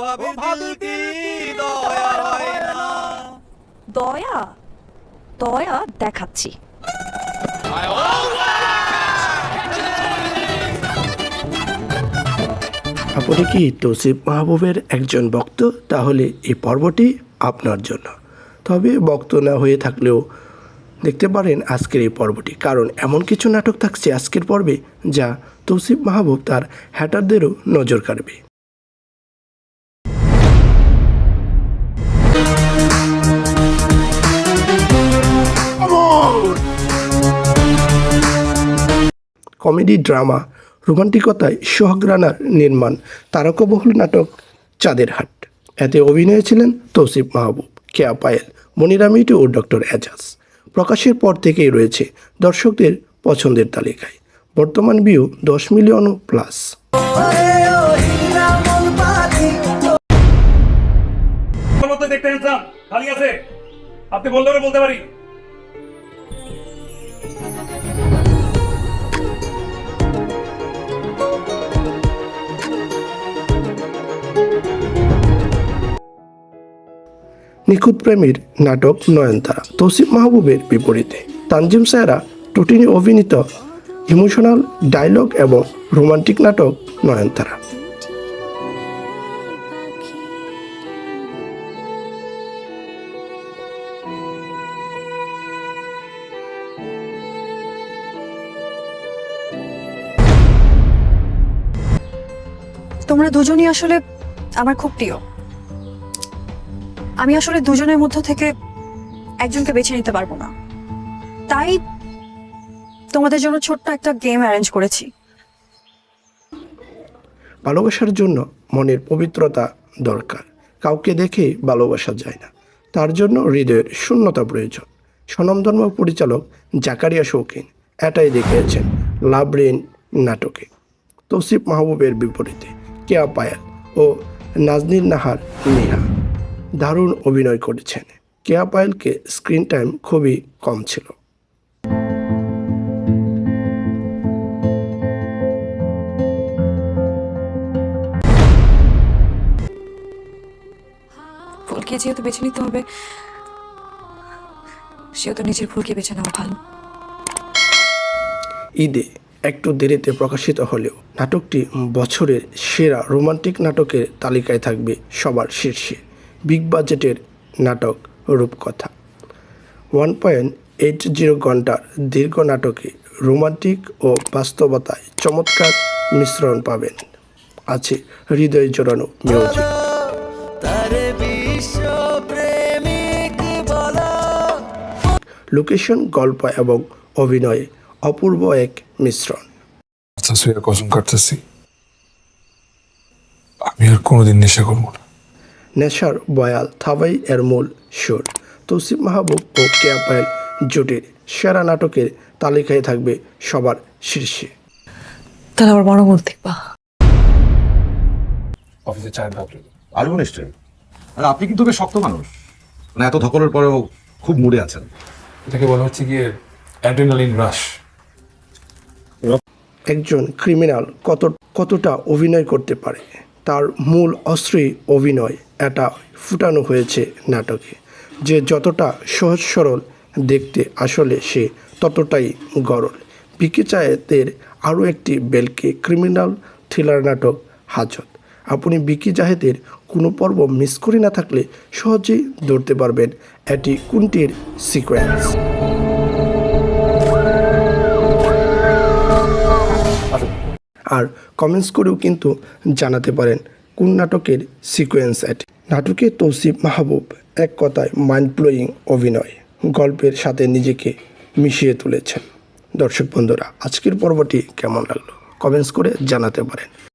ভাবি দিল দয়া হয় না। দয়া দয়া দেখাচ্ছি। আপনি কি তৌসিফ মাহবুবের একজন ভক্ত? তাহলে এই পর্বটি আপনার জন্য। তবে ভক্ত না হয়ে থাকলেও দেখতে পারেন আজকের এই পর্বটি। কারণ এমন কিছু নাটক থাকছে আজকের পর্বে যা তৌসিফ মাহবুব তার হ্যাটারদেরও নজর কাড়বে। কমেডি, ড্রামা, রোমান্টিকতায় সোহাগ রানার নির্মাণ, তারকাবহুল নাটক চাঁদের হাট এতে অভিনয়ে ছিলেন তৌসিফ মাহবুব, কেয়া পায়েল, মনিরা মিটু ও ডক্টর এজাজ। প্রকাশের পর থেকেই রয়েছে দর্শকদের পছন্দের তালিকায়। বর্তমান ভিউ দশ মিলিয়ন প্লাস। আপনি বললে বলতে পারি। নিখুঁত প্রেমীর নাটক নয়নতারা, তৌসিফ মাহবুবের বিপরীতে। তানজিম সায়রা, টুটিনি অভিনীত ইমোশনাল ডায়লগ এবং রোমান্টিক নাটক নয়নতারা। তোমরা দুজনই আসলে আমার খুব প্রিয়। আমি আসলে দুজনের মধ্য থেকে একজনকে বেছে নিতে পারব না। তাই তোমাদের জন্য ছোট্ট একটা গেম অ্যারেঞ্জ করেছি। ভালোবাসার জন্য মনের পবিত্রতা দরকার। কাউকে দেখে ভালোবাসা যায় না। তার জন্য হৃদয়ের শূন্যতা প্রয়োজন। স্বনামধর্ম পরিচালক জাকারিয়া শৌখিন এটাই দেখিয়েছেন লাভরিন নাটকে। তৌসিফ মাহবুবের বিপরীতে কেয়া পায়াল ও নাজনীর নাহার নেহা। দারুণ অভিনয় করেছেন। কেয়া পায়েলকে স্ক্রিন টাইম খুবই কম ছিল। ফুলকে যেহেতু বেছে নিতে হবে সেহেতু নিজের ফুলকে বেছে নেওয়া ভালো। ঈদে একটু দেরিতে প্রকাশিত হলেও নাটকটি বছরের সেরা রোমান্টিক নাটকের তালিকায় থাকবে সবার শীর্ষে। বিগ বাজেটের নাটক রূপকথা। ওয়ান পয়েন্ট এইট জিরো ঘণ্টার দীর্ঘ নাটকে রোমান্টিক ও বাস্তবতায় চমৎকার মিশ্রণ পাবেন। আছে হৃদয় জোড়ানো মিউজিক লোকেশন গল্প এবং অভিনয়ে অপূর্ব এক মিশ্রণ। শাশুড়ির কসম কাটতেছি। আমি আর কোনোদিন নেশা করব না। নেশার বয়াল থাবাই এর মূল সুর। তৌসিফ মাহবুব ও কেয়া পায়েল জুটির সেরা নাটকের তালিকায় থাকবে সবার শীর্ষে। তাহলে আবার বড় মুখ দেখবা। অফিসে চায়ের ভাবলি আসব নিশ্চয়ই। আর আপনি কিন্তু বেশ শক্ত মানুষ। মানে এত ধকলের পরেও খুব মুড়ে আছেন। এটাকে বলা হচ্ছে গিয়ে অ্যাড্রেনালিন রাশ একজন ক্রিমিনাল কত, কতটা অভিনয় করতে পারে? তার মূল অস্ত্রই অভিনয় এটা ফুটানো হয়েছে নাটকে। যে যতটা সহজ সরল দেখতে আসলে সে ততটাই গরল। বিকে চায়েতের আরও একটি বেলকে ক্রিমিনাল থ্রিলার নাটক হাজত। আপনি বিকি জাহেদের কোনো পর্ব মিস করে না থাকলে সহজেই ধরতে পারবেন এটি কোনটির সিকোয়েন্স। আর কমেন্টস করেও কিন্তু জানাতে পারেন কোন নাটকের সিকোয়েন্স এটি। নাটকে তৌসিফ মাহবুব এক কথায় মাইন্ড ব্লোয়িং অভিনয়। গল্পের সাথে নিজেকে মিশিয়ে তুলেছেন। দর্শক বন্ধুরা, আজকের পর্বটি কেমন লাগল? কমেন্টস করে জানাতে পারেন।